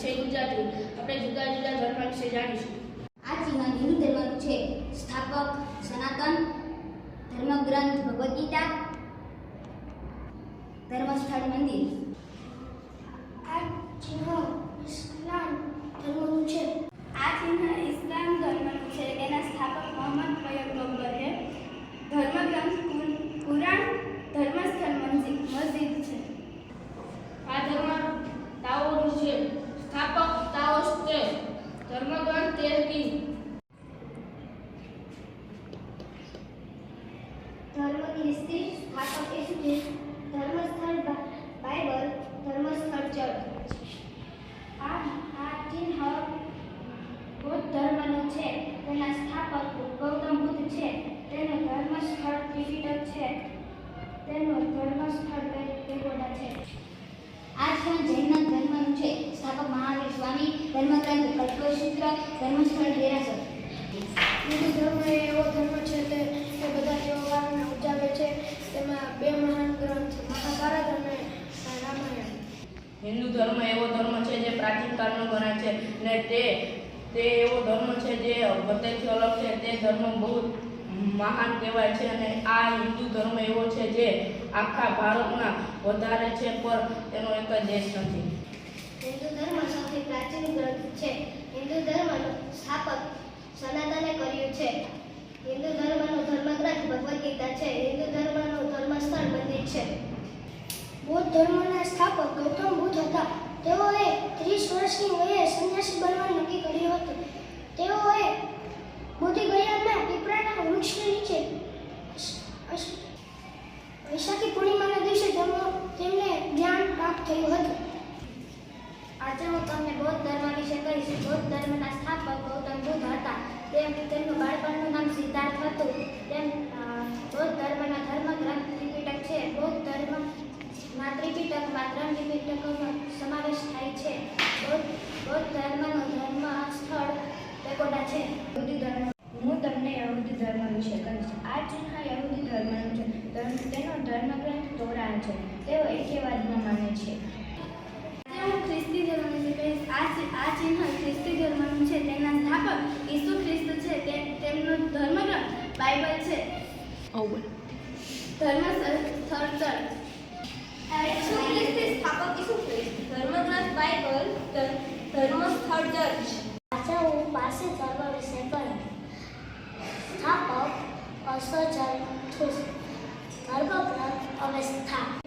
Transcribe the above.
ઉર્જાથી આપણે જુદા જુદા ધર્મ વિશે જાણીશું. આ ચિહ્ન હિન્દુ ધર્મનું છે. સ્થાપક સનાતન ધર્મગ્રંથ ભગવદ્ ગીતા ધર્મસ્થળ મંદિર. આ ચિહ્ન ઇસ્લામ ધર્મનું છે. આ ચિહ્ન ઇસ્લામ ધર્મનું છે એના સ્થાપક મોહમ્મદ પયગંબર છે ધર્મગ્રંથ કુર- કુરાન ધર્મસ્થળ મસ્જિદ મસ્જિદ છે આ ધર્મ તાઓનું છે સ્થાપક તાઓસ તે ધર્મગ્રંથ તેરકી ધર્મની હિસ્ટ્રી સ્થાપક ખ્રિસ્ત ધર્મસ્થળ બાઇબલ ધર્મસ્થળ ચર્ચ આ આ ચિહ્ન બૌદ્ધ ધર્મનું છે. તેના સ્થાપક ગૌતમ બુદ્ધ છે તેનું ધર્મસ્થળ ત્રિપિટક છે તેનું ધર્મસ્થળ પેગોડા છે આ ચિહ્ન જૈન ધર્મનું છે સ્થાપક મહાવીર સ્વામી ધર્મગ્રંથ કલ્પસૂત્ર ધર્મસ્થળ દેરાસર હિન્દુ ધર્મ એ એવો ધર્મ છે તે તે બધા તહેવારોને ઉજવે છે તેમાં બે મહાન ગ્રંથ મહાભારત અને રામાયણ હિન્દુ ધર્મ એવો ધર્મ છે જે પ્રાચીન કાળનો ગણાય છે. ને તે તે એવો ધર્મ છે જે બધાથી અલગ છે. તે ધર્મ બહુ મહાન કહેવાય છે અને આ હિન્દુ ધર્મ એવો છે જે આખા ભારતમાં વધારે છે, પણ એનો એક જ દેશ નથી. હિન્દુ ધર્મ સૌથી પ્રાચીન ગ્રંથ છે. હિન્દુ ધર્મનું સ્થાપક સનાતને કર્યું છે. હિન્દુ ધર્મનો ધર્મગ્રંથ ભગવદ્ ગીતા છે. હિન્દુ ધર્મનું ધર્મસ્થળ મંદિર છે. બૌદ્ધ ધર્મના સ્થાપક ગૌતમ બુદ્ધ હતા તેઓએ ત્રીસ વર્ષની સંન્યાસી બનવાનું નક્કી કર્યું હતું. તેઓએ બોધિગયાના પીપળાના વૃક્ષની નીચે વૈશાખી પૂર્ણિમાના દિવસે તેમનો- જ્ઞાન પ્રાપ્ત થયું હતું. આજે હું તમને બૌદ્ધ ધર્મ વિશે કહીશ. બૌદ્ધ ધર્મના સ્થાપક ગૌતમ બુદ્ધ હતા. તેમ તેમનું બાળપણનું નામ સિદ્ધાર્થ હતું. તેમ બૌદ્ધ ધર્મના બૌદ્ધ ધર્મના ત્રિપિટકમાં ત્રણ ત્રિપિટકોનો સમાવેશ થાય છે. બૌદ્ધ બૌદ્ધ ધર્મનો ધર્મ સ્થળ પેકોટા છે. યહૂદી ધર્મ હું તમને યહૂદી ધર્મ વિશે કહીશ. આ ચિહ્ન યહૂદી ધર્મનું છે. તેનો ધર્મગ્રંથ તોરા છે. તેઓ એકેવાદમાં માને છે. હું ખ્રિસ્તી ધર્મ વિશે કહીશ આ આ ચિહ્ન ખ્રિસ્તી ધર્મનું છે. તેના સ્થાપક ઈસુ ખ્રિસ્ત છે. તે તેમનો ધર્મગ્રંથ બાઇબલ છે. ધર્મ સ્થળ. સ્થાપક ઈસુ ખ્રિસ્ત ધર્મગ્રંથ બાઇબલ ધર્મસ્થળ ચર્ચ આજે પાસે ધર્મ વિશે કહીશ સ્થાપક અસોચન ધર્મગ્રંથ અવસ્થા. આપણે